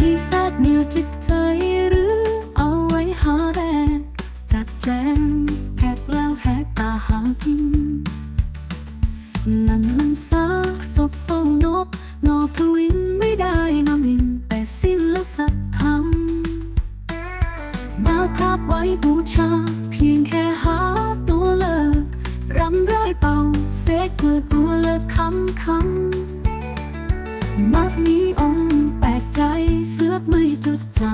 ดีแซดนิวจิตใจหรือเอาไว้หาแรงจัดแจงแหกแล้วแหกตาหากินนั่นซักศพเฝ้านกนทวินไม่ได้นำมินแต่สิ้นละสัตธรรมาคาบไว้บูชา เพียงแค่หาตัวเลิกรำรเป่าเสกเกือตัวเลิกคำคำมักมี จ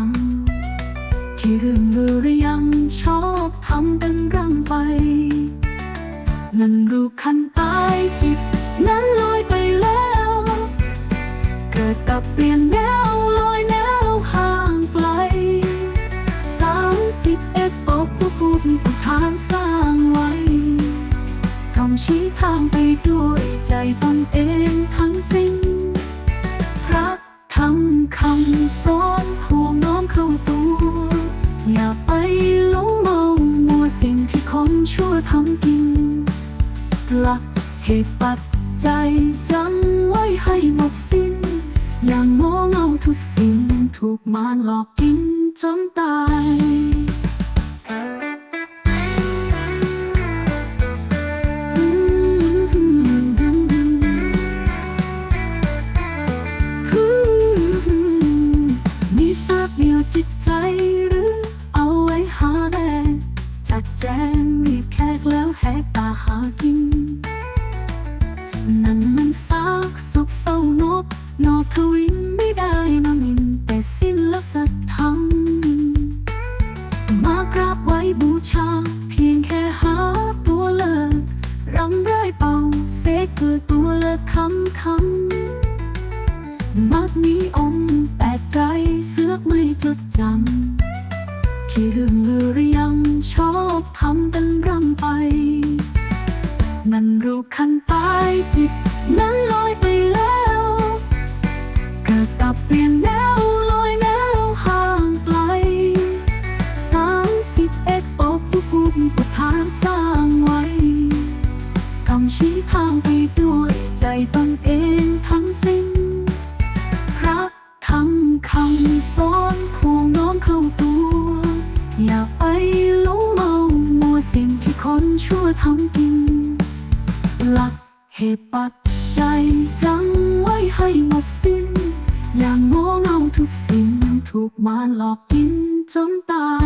ำที่เรื่องลือหรือยังชอบทำกันรำไป นั่นรู้คันตายจิต นั้นลอยไปแล้ว เกิดกับเปลี่ยนแนวลอยแนวห่างไกลสามสิบเอ็ดปกผู้พูดผู้ทานสร้างไว้ทำชี้ทางไปด้วยใจตนเองทั้งสิ้น ชั่วทำกิน หลักเหตุปัจจัยจำไว้ให้หมดสิ้น อย่างโง่เงาทุกสิ่งถูกมารหลอกกินจนตาย ทวินไม่ได้มามิน แต่สิ้นแล้วสัตธรรมมากราบไว้บูชา เพียงแค่หาตัวเลิกรำไรเป่าเสกเกิดตัวเลิกคำคำมักมีองค์แปลกใจเสือกไม่จดจำที่เรื่องลือหรือยังชอบทำกันรำไปนั่นรู้คันตายจิตนั้นลอยไปแล้ว คนชั่วทำกิน หลักเหตุปัจจัยจำไว้ให้หมดสิ้น อย่างโง่เงาทุกสิ่งถูกมารหลอกกินจนตาย